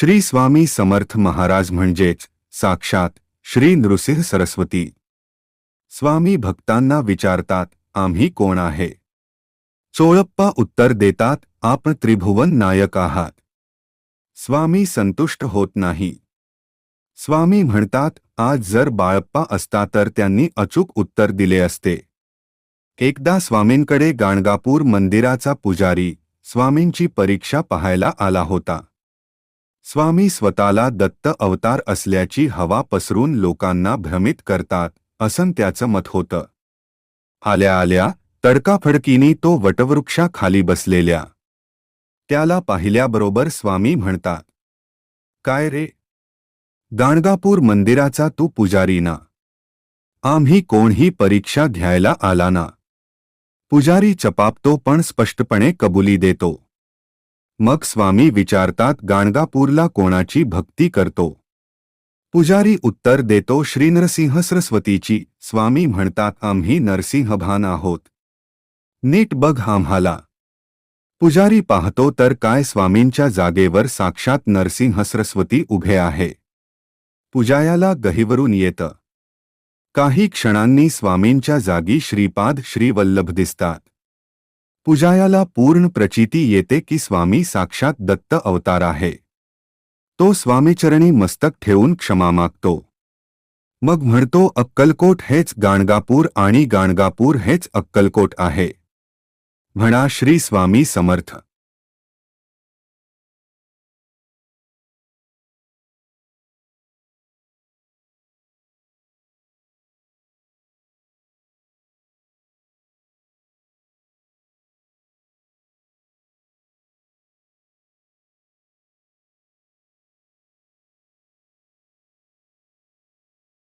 श्री स्वामी समर्थ महाराज म्हणजेच साक्षात श्री नृसिंह सरस्वती. स्वामी भक्तांना विचारतात आम्ही कोण आहे? चोळप्पा उत्तर देतात आपण त्रिभुवन नायक आहात. स्वामी संतुष्ट होत नाही. स्वामी म्हणतात आज जर बाळप्पा असता तर त्यांनी अचूक उत्तर दिले असते. एकदा स्वामींकडे गाणगापूर मंदिराचा पुजारी स्वामींची परीक्षा पाहायला आला होता. स्वामी स्वतःला दत्त अवतार असल्याची हवा पसरून लोकांना भ्रमित करतात असं त्याचं मत होतं. आल्या आल्या तडकाफडकीनी तो वटवृक्षाखाली बसलेल्या. त्याला पाहिल्याबरोबर स्वामी म्हणतात काय रे? गाणगापूर मंदिराचा तू पुजारी ना. आम्ही कोणही परीक्षा घ्यायला आला ना. पुजारी चपापतो पण स्पष्टपणे कबुली देतो. मग स्वामी विचारतात गाणगापूरला कोणाची भक्ती करतो? पुजारी उत्तर देतो श्रीनरसिंह सरस्वतीची स्वामी म्हणतात आम्ही नरसिंहभान आहोत. नीट बघ आम्हाला. पुजारी पाहतो तर काय स्वामींच्या जागेवर साक्षात नरसिंह सरस्वती उभे आहे? पुजायाला गहिवरून येतं. काही क्षणांनी स्वामींच्या जागी श्रीपाद श्रीवल्लभ दिसतात. पुजायाला पूर्ण प्रचिती येते की स्वामी साक्षात दत्त अवतार आहे. तो स्वामीचरणी मस्तक ठेवून क्षमा मागतो. मग म्हणतो अक्कलकोट हेच गाणगापूर आणि गाणगापूर हेच अक्कलकोट आहे. म्हणा श्री स्वामी समर्थ.